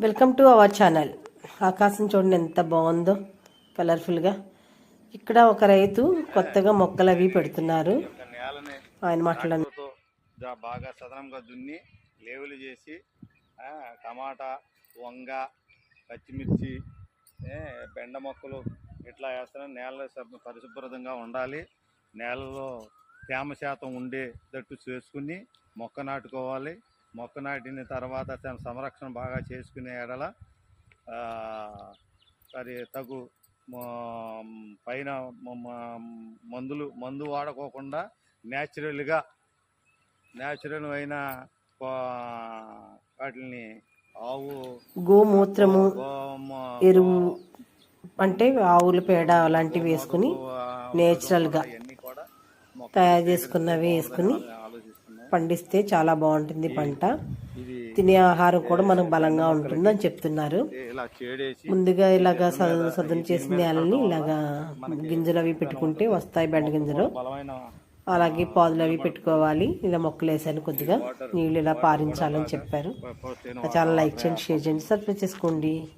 Welcome to our channel ఆకాశం చూడండి ఎంత బాగుందో కలర్ఫుల్గా ఇక్కడ ఒక రైతు కొత్తగా మొక్కలు అవి పెడుతున్నారు. ఆయన జా- బాగా సదనంగా దున్ని లేవులు చేసి టమాటా వంగ పచ్చిమిర్చి బెండ మొక్కలు ఇట్లా వేస్తాను నేల శుభ్ర- పరిశుభ్రంగా ఉండాలి. నేలలో తేమ శాతం ఉండేటట్టు చేసుకుని మొక్క నాటుకోవాలి. మొక్క నాటిన తర్వాత దాని సంరక్షణ బాగా చేసుకునే ఎడల మరి తగు పైన మందులు మందు వాడుకోకుండా న్యాచురల్గా న్యాచురల్ అయిన వాటిని ఆవు గోమూత్రము గోమ- ఎరువు అంటే ఆవుల పేడ అలాంటివి వేసుకుని నేచురల్గా తయారు చేసుకున్నవి వేసుకుని పండిస్తే చాలా బాగుంటుంది పంట. తినే ఆహారం కూడా మనకు బలంగా ఉంటుంది అని చెప్తున్నారు. ముందుగా ఇలాగా సదను సదను చేసిన నేలని ఇలాగా గింజలు అవి పెట్టుకుంటే వస్తాయి బెండ గింజలు. అలాగే పాదులు అవి పెట్టుకోవాలి. ఇలా మొక్కలు వేసాను కొద్దిగా. నీళ్ళు ఇలా పారించాలని చెప్పారు. చాలా లైక్ చేయండి షేర్ చేయండి సబ్స్క్రైబ్ చేసుకోండి.